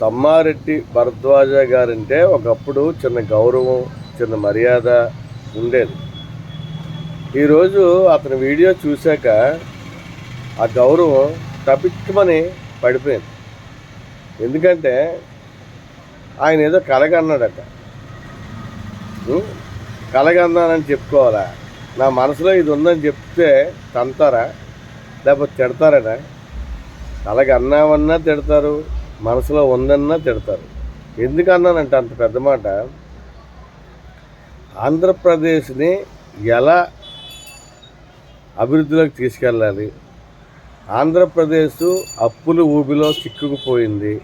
Tammareddy Bharadwaj guarantee ఒకప్పుడు చిన్న గౌరవం చిన్న మర్యాద ఉండేది. ఈరోజు అతని వీడియో చూశాక ఆ గౌరవం తప్పించమని పడిపోయింది. ఎందుకంటే ఆయన ఏదో కలగన్నాడట. కలగన్నానని చెప్పుకోవాలా? నా మనసులో ఇది ఉందని చెప్తే తంతారా? లేకపోతే తిడతారనా? అలాగే అన్నామన్నా తిడతారు. మనసులో ఉందన్నా తిడతారు. ఎందుకన్నానంటే అంత పెద్ద మాట? ఆంధ్రప్రదేశ్ని ఎలా అభివృద్ధిలోకి తీసుకెళ్ళాలి? ఆంధ్రప్రదేశ్ అప్పులు ఊబిలో చిక్కుకుపోయింది.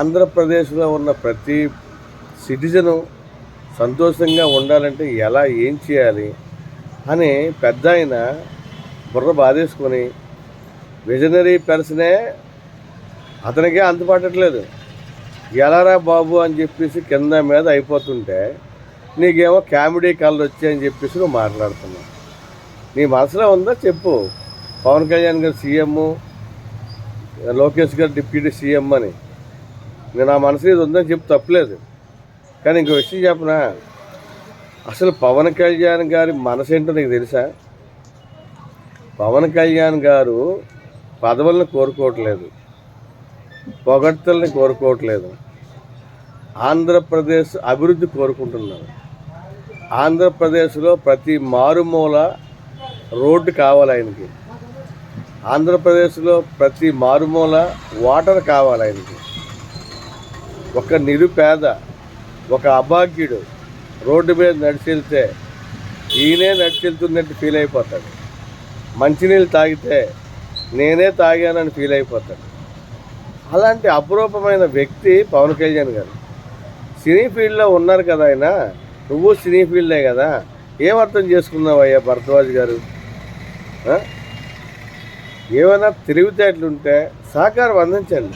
ఆంధ్రప్రదేశ్లో ఉన్న ప్రతి సిటిజను సంతోషంగా ఉండాలంటే ఎలా ఏం చేయాలి అని పెద్ద ఆయన బుర్ర బాధేసుకొని విజనరీ పర్సనే అతనికే అందుబాటట్లేదు ఎలారా బాబు అని చెప్పేసి కింద మీద అయిపోతుంటే నీకేమో కామెడీ కళ్ళు వచ్చాయని చెప్పేసి నువ్వు మాట్లాడుతున్నావు. నీ మనసులో ఉందా చెప్పు. పవన్ కళ్యాణ్ గారు సీఎం లోకేష్ గారు డిప్యూటీ సీఎం అని. నేను నా మనసులో ఇది ఉందని చెప్పి తప్పలేదు. కానీ ఇంకో విషయం చెప్పనా? అసలు పవన్ కళ్యాణ్ గారి మనసు ఏంటో నీకు తెలుసా? పవన్ కళ్యాణ్ గారు పదవులను కోరుకోవట్లేదు. పొగడ్తల్ని కోరుకోవట్లేదు. ఆంధ్రప్రదేశ్ అభివృద్ధి కోరుకుంటున్నారు. ఆంధ్రప్రదేశ్లో ప్రతి మారుమూల రోడ్డు కావాలి ఆయనకి. ఆంధ్రప్రదేశ్లో ప్రతి మారుమూల వాటర్ కావాలి ఆయనకి. ఒక నిరుపేద ఒక అభాగ్యుడు రోడ్డు మీద నడిచెళ్తే ఈయనే నడిచెళ్తున్నట్టు ఫీల్ అయిపోతాడు. మంచినీళ్ళు తాగితే నేనే తాగానని ఫీల్ అయిపోతాడు. అలాంటి అపురూపమైన వ్యక్తి పవన్ కళ్యాణ్ గారు. సినీ ఫీల్డ్లో ఉన్నారు కదా ఆయన. నువ్వు సినీ ఫీల్డే కదా. ఏం అర్థం చేసుకున్నావు అయ్యా భరద్వాజ్ గారు? ఏమైనా తెలివితేటలుంటే సహకారం అందించండి.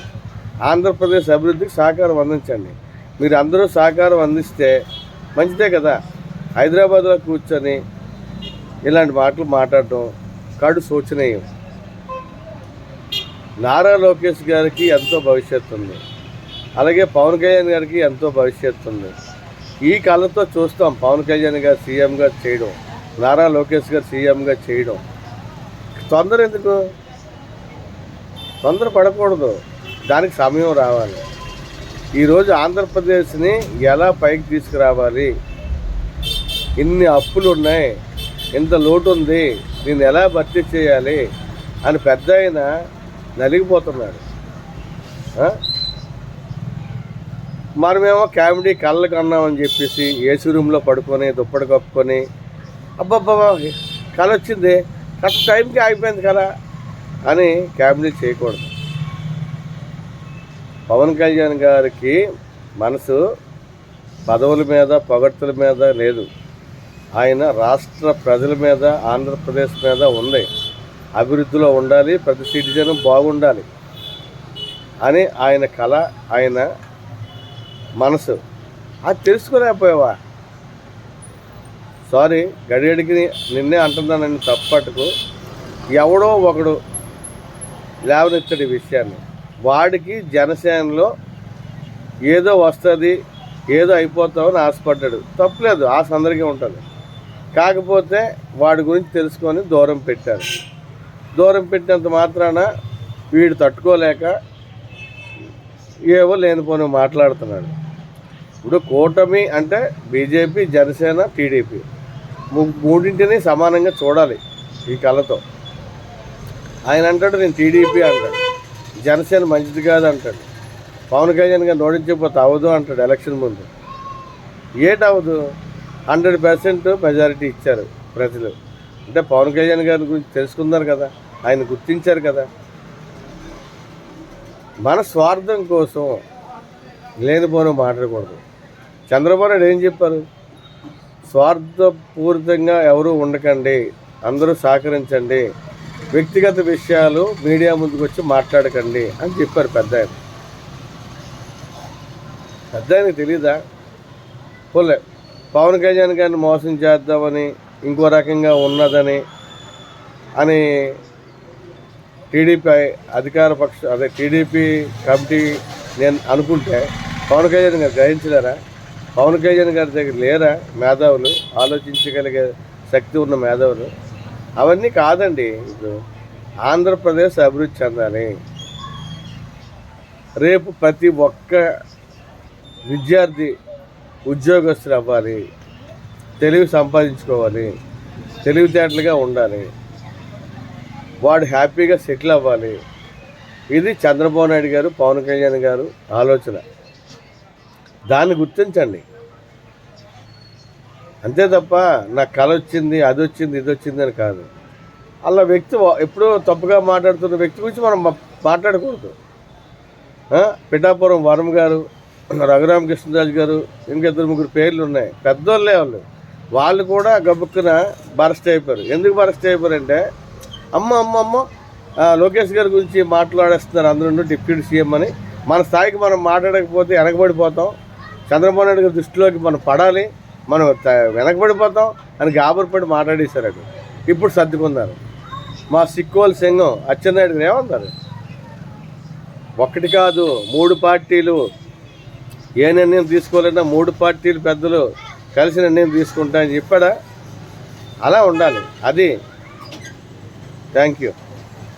ఆంధ్రప్రదేశ్ అభివృద్ధికి సహకారం అందించండి. మీరు అందరూ సహకారం అందిస్తే మంచిదే కదా. హైదరాబాద్లో కూర్చొని ఇలాంటి మాటలు మాట్లాడటం కడు శోచనీయం. నారా లోకేష్ గారికి ఎంతో భవిష్యత్తు ఉంది. అలాగే పవన్ కళ్యాణ్ గారికి ఎంతో భవిష్యత్తు ఉంది. ఈ కాలంతో చూస్తాం పవన్ కళ్యాణ్ గారు సీఎంగా చేయడం నారా లోకేష్ గారు సీఎంగా చేయడం. తొందర ఎందుకు? తొందర పడకూడదు. దానికి సమయం రావాలి. ఈరోజు ఆంధ్రప్రదేశ్ని ఎలా పైకి తీసుకురావాలి? ఇన్ని అప్పులు ఉన్నాయి. ఇంత లోటు ఉంది. దీన్ని ఎలా భర్తీ చేయాలి? అని పెద్ద నలిగిపోతున్నాడు మనమేమో కామెడీ కళ్ళకు కన్నామని చెప్పేసి ఏసీ రూమ్లో పడుకొని దుప్పటి కప్పుకొని అబ్బబ్బా కళ వచ్చింది కరెక్ట్ టైంకి అయిపోయింది కదా అని కామెడీ చేయకూడదు. పవన్ కళ్యాణ్ గారికి మనసు పదవుల మీద పొగడ్తల మీద లేదు. ఆయన రాష్ట్ర ప్రజల మీద ఆంధ్రప్రదేశ్ మీద ఉంది. అభివృద్ధిలో ఉండాలి ప్రతి సిటిజన్ బాగుండాలి అని ఆయన కళ ఆయన మనసు. అది తెలుసుకోలేకపోయావా? సారీ గడియడికి నిన్నే అంటున్నానని తప్పట్టుకు ఎవడో ఒకడు లేవనెత్తడి విషయాన్ని. వాడికి జనసేనలో ఏదో వస్తుంది ఏదో అయిపోతామని ఆశపడ్డాడు. తప్పులేదు ఆశ అందరికీ ఉంటుంది. కాకపోతే వాడి గురించి తెలుసుకొని దూరం పెట్టారు. దూరం పెట్టినంత మాత్రాన వీడు తట్టుకోలేక ఏవో లేనిపోని మాట్లాడుతున్నాడు. ఇప్పుడు కూటమి అంటే బీజేపీ జనసేన టీడీపీ మూడింటిని సమానంగా చూడాలి ఈ కళతో. ఆయన అంటాడు నేను టీడీపీ అంటాడు. జనసేన మంచిది కాదు అంటాడు. పవన్ కళ్యాణ్ గారు నోడించకపోతే అవ్వదు అంటాడు ఎలక్షన్ ముందు. ఏటవ్వదు హండ్రెడ్ పర్సెంట్ మెజారిటీ ఇచ్చారు ప్రజలు. అంటే పవన్ కళ్యాణ్ గారి గురించి తెలుసుకున్నారు కదా. ఆయన గుర్తించారు కదా. మన స్వార్థం కోసం లేనిపోను మాట్లాడకూడదు. చంద్రబాబు నాయుడు ఏం చెప్పారు? స్వార్థపూరితంగా ఎవరూ ఉండకండి అందరూ సహకరించండి వ్యక్తిగత విషయాలు మీడియా ముందుకు వచ్చి మాట్లాడకండి అని చెప్పారు పెద్ద ఆయన పెద్ద ఆయనకి తెలీదా? పోలే పవన్ కళ్యాణ్ గారిని మోసం చేద్దామని ఇంకో రకంగా ఉన్నదని అని టీడీపీ అధికార పక్ష అదే టీడీపీ కమిటీ నేను అనుకుంటే పవన్ కళ్యాణ్ గారు గ్రహించలేరా? పవన్ కళ్యాణ్ గారి దగ్గర లేరా మేధావులు? ఆలోచించగలిగే శక్తి ఉన్న మేధావులు? అవన్నీ కాదండి ఇప్పుడు. ఆంధ్రప్రదేశ్ అభివృద్ధి చెందాలి. రేపు ప్రతి ఒక్క విద్యార్థి ఉద్యోగస్తులు అవ్వాలి. తెలివి సంపాదించుకోవాలి. తెలివితేటలుగా ఉండాలి. వాడు హ్యాపీగా సెటిల్ అవ్వాలి. ఇది చంద్రబాబు నాయుడు గారు పవన్ కళ్యాణ్ గారు ఆలోచన. దాన్ని గుర్తించండి. అంతే తప్ప నాకు కళ వచ్చింది అది వచ్చింది ఇది వచ్చింది అని కాదు. అలా వ్యక్తి ఎప్పుడూ ఎప్పుడో తప్పుగా మాట్లాడుతున్న వ్యక్తి గురించి మనం మాట్లాడకూడదు. పిఠాపురం వరం గారు రఘురామకృష్ణరాజు గారు ఇంకిద్దరు ముగ్గురు పేర్లు ఉన్నాయి. పెద్దోళ్ళే వాళ్ళు. వాళ్ళు కూడా గబుక్కున బరస్ట్ అయిపోయారు. ఎందుకు బరస్ట్ అయిపోయారంటే అమ్మ అమ్మ అమ్మ. లోకేష్ గారి గురించి మాట్లాడేస్తున్నారు అందరూ డిప్యూటీ సీఎం అని. మన స్థాయికి మనం మాట్లాడకపోతే వెనకబడిపోతాం. చంద్రబాబు నాయుడు గారి దృష్టిలోకి మనం పడాలి మనం త- వెనకబడిపోతాం అని గాబరపడి మాట్లాడేశారు అక్కడ ఇప్పుడు సర్దుకున్నారు. మా సిక్కోల్ సింగం అచ్చెన్నాయుడు గారు ఏమన్నారు ఒక్కటి కాదు మూడు పార్టీలు. ఏ నిర్ణయం తీసుకోవాలన్నా మూడు పార్టీలు పెద్దలు కలిసి నిర్ణయం తీసుకుంటా అని చెప్పాడా? అలా ఉండాలి. అది Thank you.